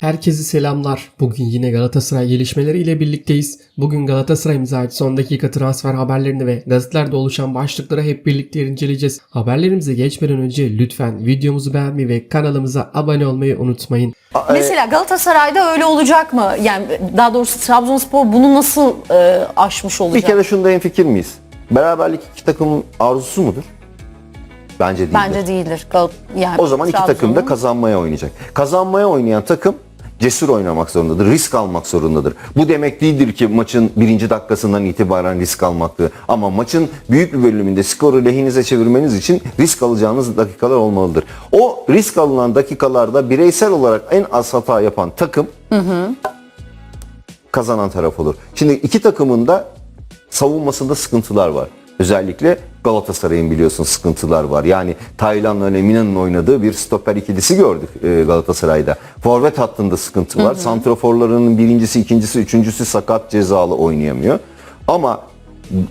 Herkese selamlar. Bugün yine Galatasaray gelişmeleriyle birlikteyiz. Bugün Galatasaray ait son dakika transfer haberlerini ve gazetelerde oluşan başlıkları hep birlikte inceleyeceğiz. Haberlerimize geçmeden önce lütfen videomuzu beğenmeyi ve kanalımıza abone olmayı unutmayın. Mesela Galatasaray'da öyle olacak mı? Yani daha doğrusu Trabzonspor bunu nasıl e, aşmış Bir olacak? kere şunda fikir miyiz? Beraberlik iki takımın arzusu mudur? Bence değildir. Bence değildir. Gal- yani O zaman iki takım da kazanmaya oynayacak. Kazanmaya oynayan takım cesur oynamak zorundadır, risk almak zorundadır. Bu demek değildir ki maçın birinci dakikasından itibaren risk almaktır. Ama maçın büyük bir bölümünde skoru lehinize çevirmeniz için risk alacağınız dakikalar olmalıdır. O risk alınan dakikalarda bireysel olarak en az hata yapan takım kazanan taraf olur. Şimdi iki takımın da savunmasında sıkıntılar var. Özellikle Galatasaray'ın biliyorsun sıkıntılar var. Yani Taylan'la Lemina'nın oynadığı bir stoper ikilisi gördük e, Galatasaray'da. Forvet hattında sıkıntı var. Santraforlarının birincisi, ikincisi, üçüncüsü sakat cezalı oynayamıyor. Ama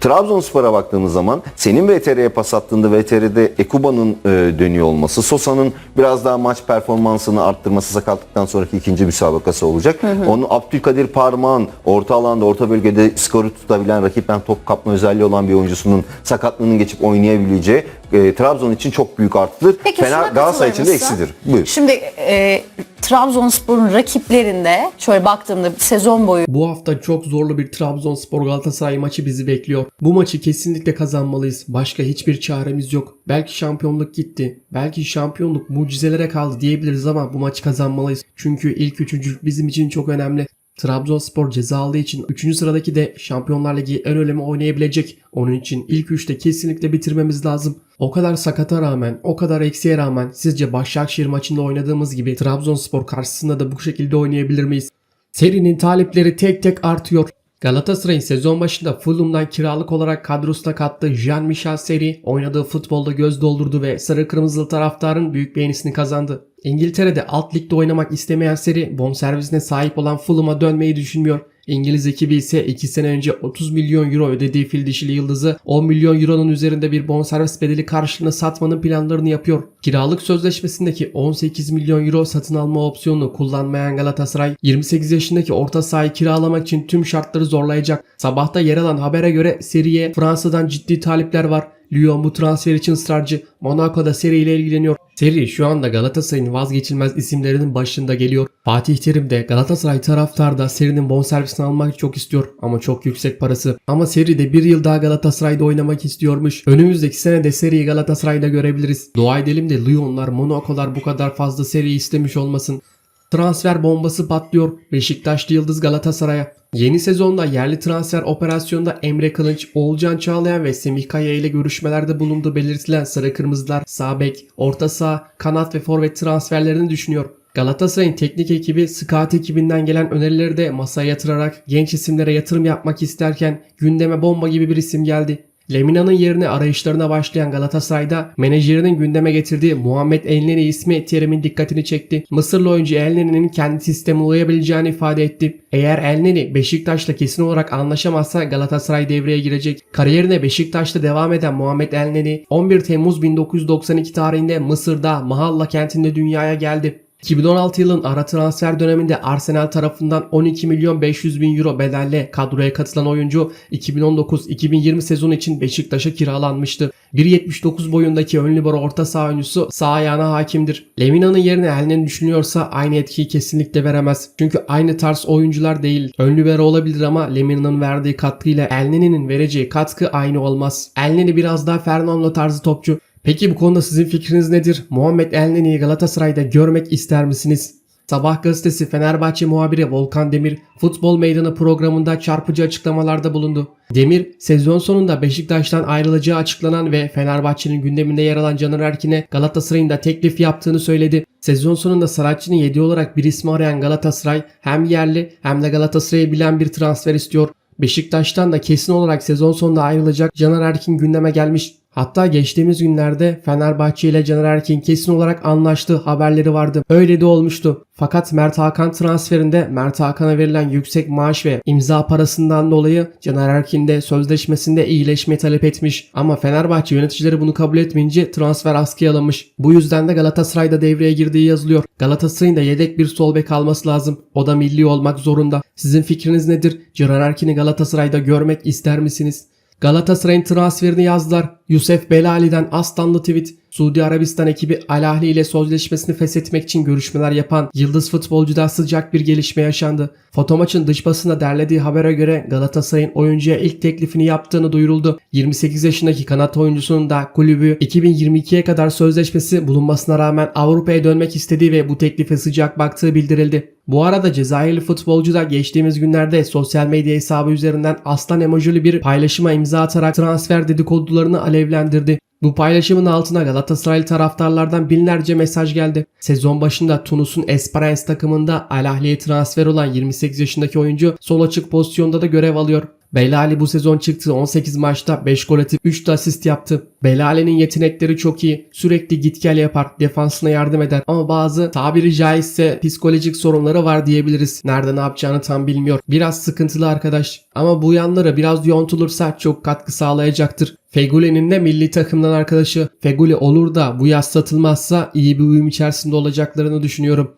Trabzonspor'a baktığımız zaman senin VTR'ye pas attığında VTR'de Ekuba'nın e, dönüyor olması, Sosa'nın biraz daha maç performansını arttırması sakatlıktan sonraki ikinci müsabakası olacak. Onun Abdülkadir Parmağan orta alanda, orta bölgede skoru tutabilen, rakipten top kapma özelliği olan bir oyuncusunun sakatlığının geçip oynayabileceği e, Trabzon için çok büyük artıdır. Peki Fener Galatasaray için de eksidir. Buyur. Şimdi e, Trabzonspor'un rakiplerinde şöyle baktığımda sezon boyu Bu hafta çok zorlu bir Trabzonspor Galatasaray maçı bizi bekliyor. Bu maçı kesinlikle kazanmalıyız. Başka hiçbir çaremiz yok. Belki şampiyonluk gitti. Belki şampiyonluk mucizelere kaldı diyebiliriz ama bu maçı kazanmalıyız. Çünkü ilk üçüncülük bizim için çok önemli. Trabzonspor cezalı için 3. sıradaki de Şampiyonlar Ligi en önemi oynayabilecek. Onun için ilk üçte kesinlikle bitirmemiz lazım. O kadar sakata rağmen, o kadar eksiğe rağmen sizce Başakşehir maçında oynadığımız gibi Trabzonspor karşısında da bu şekilde oynayabilir miyiz? Serinin talipleri tek tek artıyor. Galatasaray'ın sezon başında Fulham'dan kiralık olarak kadrosuna kattığı Jean-Michel Seri oynadığı futbolda göz doldurdu ve sarı kırmızılı taraftarın büyük beğenisini kazandı. İngiltere'de alt ligde oynamak istemeyen Seri bonservisine sahip olan Fulham'a dönmeyi düşünmüyor. İngiliz ekibi ise 2 sene önce 30 milyon euro ödediği fil dişili yıldızı 10 milyon euronun üzerinde bir bonservis bedeli karşılığında satmanın planlarını yapıyor. Kiralık sözleşmesindeki 18 milyon euro satın alma opsiyonunu kullanmayan Galatasaray 28 yaşındaki orta sahayı kiralamak için tüm şartları zorlayacak. Sabahta yer alan habere göre seriye Fransa'dan ciddi talipler var. Lyon bu transfer için ısrarcı. Monaco'da seriyle ilgileniyor. Seri şu anda Galatasaray'ın vazgeçilmez isimlerinin başında geliyor. Fatih Terim de Galatasaray taraftar da serinin bonservisini almak çok istiyor ama çok yüksek parası. Ama seri de bir yıl daha Galatasaray'da oynamak istiyormuş. Önümüzdeki sene de seriyi Galatasaray'da görebiliriz. Dua edelim de Lyon'lar, Monaco'lar bu kadar fazla seri istemiş olmasın. Transfer bombası patlıyor Beşiktaşlı Yıldız Galatasaray'a. Yeni sezonda yerli transfer operasyonunda Emre Kılınç, Oğulcan Çağlayan ve Semih Kaya ile görüşmelerde bulunduğu belirtilen Sarı Kırmızılar sağ orta saha, kanat ve forvet transferlerini düşünüyor. Galatasaray'ın teknik ekibi Scout ekibinden gelen önerileri de masaya yatırarak genç isimlere yatırım yapmak isterken gündeme bomba gibi bir isim geldi. Lemina'nın yerine arayışlarına başlayan Galatasaray'da menajerinin gündeme getirdiği Muhammed Elneni ismi Terim'in dikkatini çekti. Mısırlı oyuncu Elneni'nin kendi sisteme uyabileceğini ifade etti. Eğer Elneni Beşiktaş'la kesin olarak anlaşamazsa Galatasaray devreye girecek. Kariyerine Beşiktaş'ta devam eden Muhammed Elneni 11 Temmuz 1992 tarihinde Mısır'da Mahalla kentinde dünyaya geldi. 2016 yılın ara transfer döneminde Arsenal tarafından 12 milyon 500 bin euro bedelle kadroya katılan oyuncu 2019-2020 sezonu için Beşiktaş'a kiralanmıştı. 1.79 boyundaki ön libero orta saha oyuncusu sağ ayağına hakimdir. Lemina'nın yerine Elneni düşünüyorsa aynı etkiyi kesinlikle veremez. Çünkü aynı tarz oyuncular değil. Ön libero olabilir ama Lemina'nın verdiği katkıyla Elneni'nin vereceği katkı aynı olmaz. Elneni biraz daha Fernando tarzı topçu. Peki bu konuda sizin fikriniz nedir? Muhammed Elneni'yi Galatasaray'da görmek ister misiniz? Sabah gazetesi Fenerbahçe muhabiri Volkan Demir Futbol Meydanı programında çarpıcı açıklamalarda bulundu. Demir sezon sonunda Beşiktaş'tan ayrılacağı açıklanan ve Fenerbahçe'nin gündeminde yer alan Caner Erkin'e Galatasaray'ın da teklif yaptığını söyledi. Sezon sonunda Saratçı'nın 7 olarak bir ismi arayan Galatasaray hem yerli hem de Galatasaray'ı bilen bir transfer istiyor. Beşiktaş'tan da kesin olarak sezon sonunda ayrılacak Caner Erkin gündeme gelmiş. Hatta geçtiğimiz günlerde Fenerbahçe ile Caner Erkin kesin olarak anlaştığı haberleri vardı. Öyle de olmuştu. Fakat Mert Hakan transferinde Mert Hakan'a verilen yüksek maaş ve imza parasından dolayı Caner Erkin de sözleşmesinde iyileşme talep etmiş. Ama Fenerbahçe yöneticileri bunu kabul etmeyince transfer askıya alınmış. Bu yüzden de Galatasaray'da devreye girdiği yazılıyor. Galatasaray'ın da yedek bir sol bek alması lazım. O da milli olmak zorunda. Sizin fikriniz nedir? Caner Erkin'i Galatasaray'da görmek ister misiniz? Galatasaray'ın transferini yazdılar. Yusuf Belali'den Aslanlı tweet. Suudi Arabistan ekibi Al Ahly ile sözleşmesini feshetmek için görüşmeler yapan yıldız futbolcuda sıcak bir gelişme yaşandı. Fotomaç'ın dış basında derlediği habere göre Galatasaray'ın oyuncuya ilk teklifini yaptığını duyuruldu. 28 yaşındaki kanat oyuncusunun da kulübü 2022'ye kadar sözleşmesi bulunmasına rağmen Avrupa'ya dönmek istediği ve bu teklife sıcak baktığı bildirildi. Bu arada Cezayirli futbolcu da geçtiğimiz günlerde sosyal medya hesabı üzerinden aslan emojili bir paylaşıma imza atarak transfer dedikodularını alevlendirdi. Bu paylaşımın altına Galatasaraylı taraftarlardan binlerce mesaj geldi. Sezon başında Tunus'un Esperance takımında Al transfer olan 28 yaşındaki oyuncu sol açık pozisyonda da görev alıyor. Belali bu sezon çıktığı 18 maçta 5 gol atıp 3 de asist yaptı. Belali'nin yetenekleri çok iyi. Sürekli git gel yapar. Defansına yardım eder. Ama bazı tabiri caizse psikolojik sorunları var diyebiliriz. Nerede ne yapacağını tam bilmiyor. Biraz sıkıntılı arkadaş. Ama bu yanlara biraz yontulursa çok katkı sağlayacaktır. Feguli'nin de milli takımdan arkadaşı. Feguli olur da bu yaz satılmazsa iyi bir uyum içerisinde olacaklarını düşünüyorum.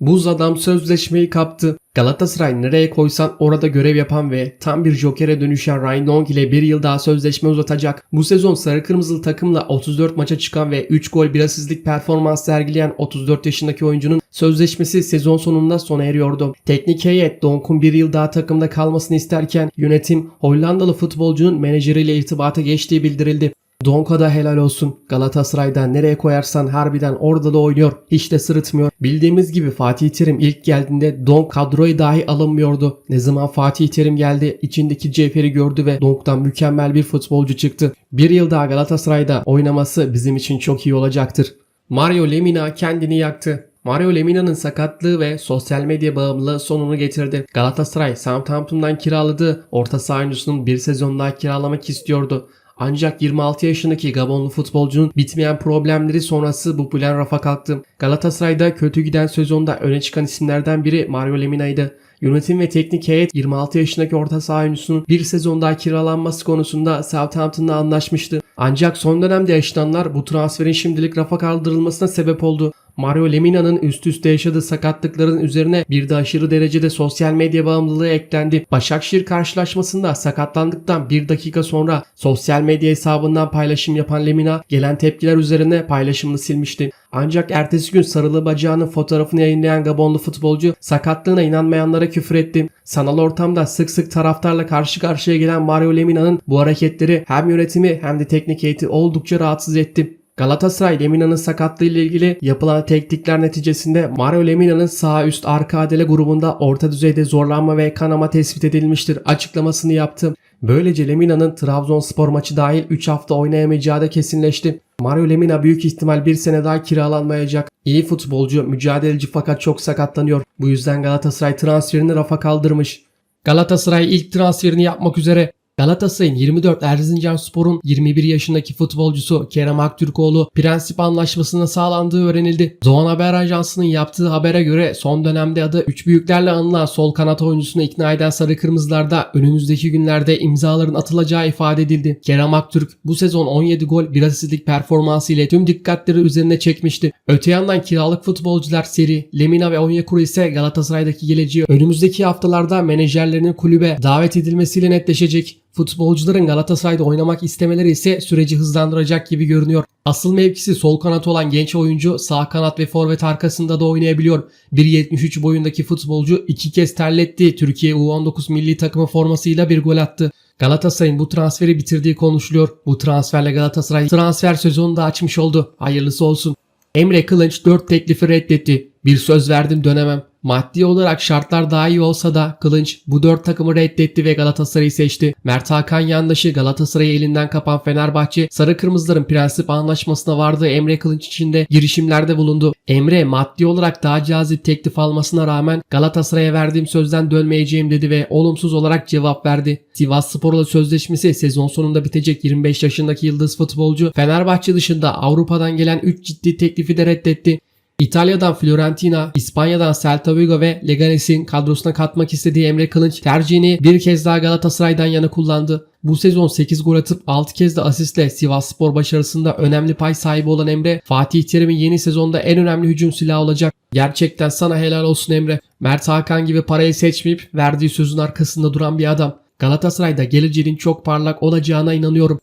Buz adam sözleşmeyi kaptı. Galatasaray nereye koysan orada görev yapan ve tam bir jokere dönüşen Ryan Dong ile bir yıl daha sözleşme uzatacak. Bu sezon sarı kırmızılı takımla 34 maça çıkan ve 3 gol bir asistlik performans sergileyen 34 yaşındaki oyuncunun sözleşmesi sezon sonunda sona eriyordu. Teknik heyet Donk'un bir yıl daha takımda kalmasını isterken yönetim Hollandalı futbolcunun menajeriyle irtibata geçtiği bildirildi. Donka da helal olsun. Galatasaray'da nereye koyarsan harbiden orada da oynuyor. Hiç de sırıtmıyor. Bildiğimiz gibi Fatih Terim ilk geldiğinde Donk kadroya dahi alınmıyordu. Ne zaman Fatih Terim geldi içindeki Cefer'i gördü ve Donk'tan mükemmel bir futbolcu çıktı. Bir yıl daha Galatasaray'da oynaması bizim için çok iyi olacaktır. Mario Lemina kendini yaktı. Mario Lemina'nın sakatlığı ve sosyal medya bağımlılığı sonunu getirdi. Galatasaray Southampton'dan kiraladığı orta saha oyuncusunun bir sezon daha kiralamak istiyordu. Ancak 26 yaşındaki Gabonlu futbolcunun bitmeyen problemleri sonrası bu plan rafa kalktı. Galatasaray'da kötü giden sezonda öne çıkan isimlerden biri Mario Lemina'ydı. Yönetim ve teknik heyet 26 yaşındaki orta saha oyuncusunun bir sezon daha kiralanması konusunda Southampton'la anlaşmıştı. Ancak son dönemde yaşananlar bu transferin şimdilik rafa kaldırılmasına sebep oldu. Mario Lemina'nın üst üste yaşadığı sakatlıkların üzerine bir de aşırı derecede sosyal medya bağımlılığı eklendi. Başakşehir karşılaşmasında sakatlandıktan bir dakika sonra sosyal medya hesabından paylaşım yapan Lemina gelen tepkiler üzerine paylaşımını silmişti. Ancak ertesi gün sarılı bacağının fotoğrafını yayınlayan Gabonlu futbolcu sakatlığına inanmayanlara küfür etti. Sanal ortamda sık sık taraftarla karşı karşıya gelen Mario Lemina'nın bu hareketleri hem yönetimi hem de teknik heyeti oldukça rahatsız etti. Galatasaray Lemina'nın sakatlığı ile ilgili yapılan teknikler neticesinde Mario Lemina'nın sağ üst arka adele grubunda orta düzeyde zorlanma ve kanama tespit edilmiştir açıklamasını yaptı. Böylece Lemina'nın Trabzonspor maçı dahil 3 hafta oynayamayacağı da kesinleşti. Mario Lemina büyük ihtimal bir sene daha kiralanmayacak. İyi futbolcu, mücadeleci fakat çok sakatlanıyor. Bu yüzden Galatasaray transferini rafa kaldırmış. Galatasaray ilk transferini yapmak üzere Galatasaray'ın 24 Erzincan Spor'un 21 yaşındaki futbolcusu Kerem Aktürkoğlu prensip anlaşmasına sağlandığı öğrenildi. Doğan Haber Ajansı'nın yaptığı habere göre son dönemde adı 3 büyüklerle anılan sol kanat oyuncusunu ikna eden Sarı Kırmızılar'da önümüzdeki günlerde imzaların atılacağı ifade edildi. Kerem Aktürk bu sezon 17 gol bir asistlik performansı ile tüm dikkatleri üzerine çekmişti. Öte yandan kiralık futbolcular Seri, Lemina ve Onyekuru ise Galatasaray'daki geleceği önümüzdeki haftalarda menajerlerinin kulübe davet edilmesiyle netleşecek. Futbolcuların Galatasaray'da oynamak istemeleri ise süreci hızlandıracak gibi görünüyor. Asıl mevkisi sol kanat olan genç oyuncu sağ kanat ve forvet arkasında da oynayabiliyor. 1.73 boyundaki futbolcu iki kez terletti. Türkiye U19 milli takımı formasıyla bir gol attı. Galatasaray'ın bu transferi bitirdiği konuşuluyor. Bu transferle Galatasaray transfer sezonunu da açmış oldu. Hayırlısı olsun. Emre Kılınç 4 teklifi reddetti. Bir söz verdim dönemem. Maddi olarak şartlar daha iyi olsa da Kılınç bu dört takımı reddetti ve Galatasaray'ı seçti. Mert Hakan yandaşı Galatasaray'ı elinden kapan Fenerbahçe, Sarı Kırmızıların prensip anlaşmasına vardığı Emre Kılınç için de girişimlerde bulundu. Emre maddi olarak daha cazip teklif almasına rağmen Galatasaray'a verdiğim sözden dönmeyeceğim dedi ve olumsuz olarak cevap verdi. Sivas Spor'la sözleşmesi sezon sonunda bitecek 25 yaşındaki yıldız futbolcu Fenerbahçe dışında Avrupa'dan gelen 3 ciddi teklifi de reddetti. İtalya'dan Fiorentina, İspanya'dan Celta Vigo ve Leganes'in kadrosuna katmak istediği Emre Kılınç tercihini bir kez daha Galatasaray'dan yana kullandı. Bu sezon 8 gol atıp 6 kez de asistle Sivas Spor başarısında önemli pay sahibi olan Emre, Fatih Terim'in yeni sezonda en önemli hücum silahı olacak. Gerçekten sana helal olsun Emre. Mert Hakan gibi parayı seçmeyip verdiği sözün arkasında duran bir adam. Galatasaray'da geleceğinin çok parlak olacağına inanıyorum.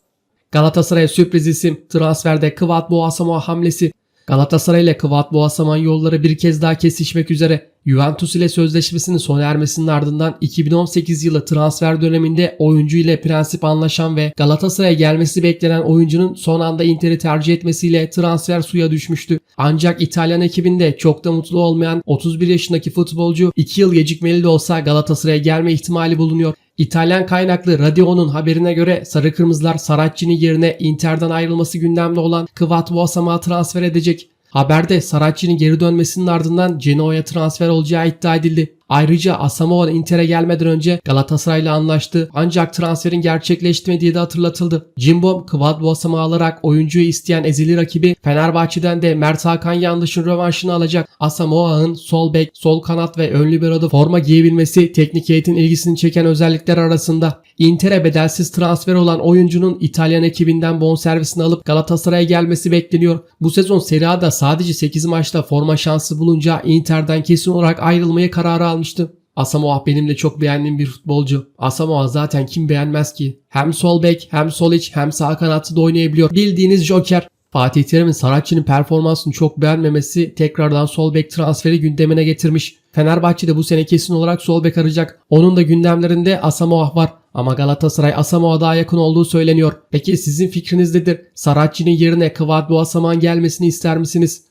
Galatasaray'a sürpriz isim transferde Kıvat Boğasamoa hamlesi. Galatasaray ile Kıvat Boğasaman yolları bir kez daha kesişmek üzere. Juventus ile sözleşmesinin sona ermesinin ardından 2018 yılı transfer döneminde oyuncu ile prensip anlaşan ve Galatasaray'a gelmesi beklenen oyuncunun son anda Inter'i tercih etmesiyle transfer suya düşmüştü. Ancak İtalyan ekibinde çok da mutlu olmayan 31 yaşındaki futbolcu 2 yıl gecikmeli de olsa Galatasaray'a gelme ihtimali bulunuyor. İtalyan kaynaklı Radio'nun haberine göre Sarı Kırmızılar Saracchi'nin yerine Inter'den ayrılması gündemde olan Kıvat Boğasam'a transfer edecek. Haberde Saracchi'nin geri dönmesinin ardından Genoa'ya transfer olacağı iddia edildi. Ayrıca Asamoah Inter'e gelmeden önce Galatasaray'la anlaştı ancak transferin gerçekleşmediği de hatırlatıldı. Cimbom Kıvat Boğasam'ı alarak oyuncuyu isteyen ezeli rakibi Fenerbahçe'den de Mert Hakan Yandaş'ın rövanşını alacak. Asamoah'ın sol bek, sol kanat ve ön libero'da forma giyebilmesi teknik heyetin ilgisini çeken özellikler arasında. Inter'e bedelsiz transfer olan oyuncunun İtalyan ekibinden bonservisini alıp Galatasaray'a gelmesi bekleniyor. Bu sezon Serie A'da sadece 8 maçta forma şansı bulunca Inter'den kesin olarak ayrılmaya kararı almıştı. Asamoah benim de çok beğendiğim bir futbolcu. Asamoah zaten kim beğenmez ki? Hem sol bek hem sol iç hem sağ kanatta da oynayabiliyor. Bildiğiniz joker. Fatih Terim'in Saratçı'nın performansını çok beğenmemesi tekrardan sol bek transferi gündemine getirmiş. Fenerbahçe de bu sene kesin olarak sol bek arayacak. Onun da gündemlerinde Asamoah var. Ama Galatasaray Asamoah'a daha yakın olduğu söyleniyor. Peki sizin fikriniz nedir? Saratçı'nın yerine Kıvat Boğasaman gelmesini ister misiniz?